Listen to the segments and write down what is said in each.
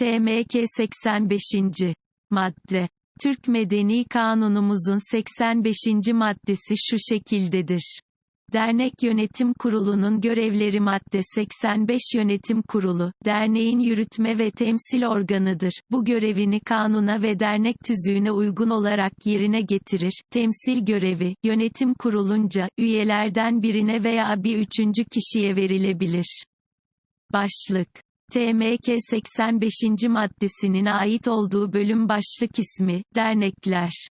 TMK 85. Madde. Türk Medeni Kanunumuzun 85. maddesi şu şekildedir. Dernek Yönetim Kurulu'nun görevleri madde 85 Yönetim Kurulu, derneğin yürütme ve temsil organıdır. Bu görevini kanuna ve dernek tüzüğüne uygun olarak yerine getirir. Temsil görevi, yönetim kurulunca, üyelerden birine veya bir üçüncü kişiye verilebilir. Başlık TMK 85. maddesinin ait olduğu bölüm başlık ismi, dernekler.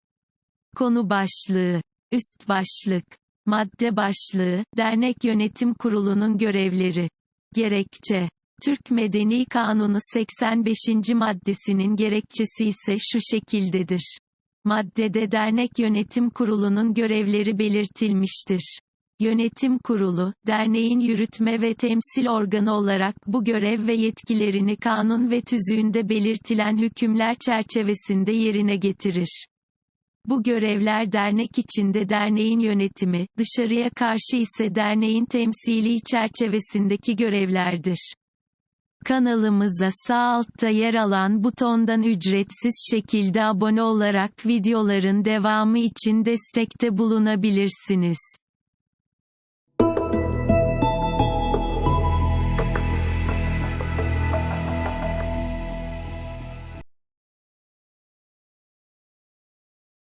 Konu başlığı, üst başlık, madde başlığı, dernek yönetim kurulunun görevleri. Gerekçe, Türk Medeni Kanunu 85. maddesinin gerekçesi ise şu şekildedir. Maddede dernek yönetim kurulunun görevleri belirtilmiştir. Yönetim kurulu, derneğin yürütme ve temsil organı olarak bu görev ve yetkilerini kanun ve tüzüğünde belirtilen hükümler çerçevesinde yerine getirir. Bu görevler dernek içinde derneğin yönetimi, dışarıya karşı ise derneğin temsili çerçevesindeki görevlerdir. Kanalımıza sağ altta yer alan butondan ücretsiz şekilde abone olarak videoların devamı için destekte bulunabilirsiniz.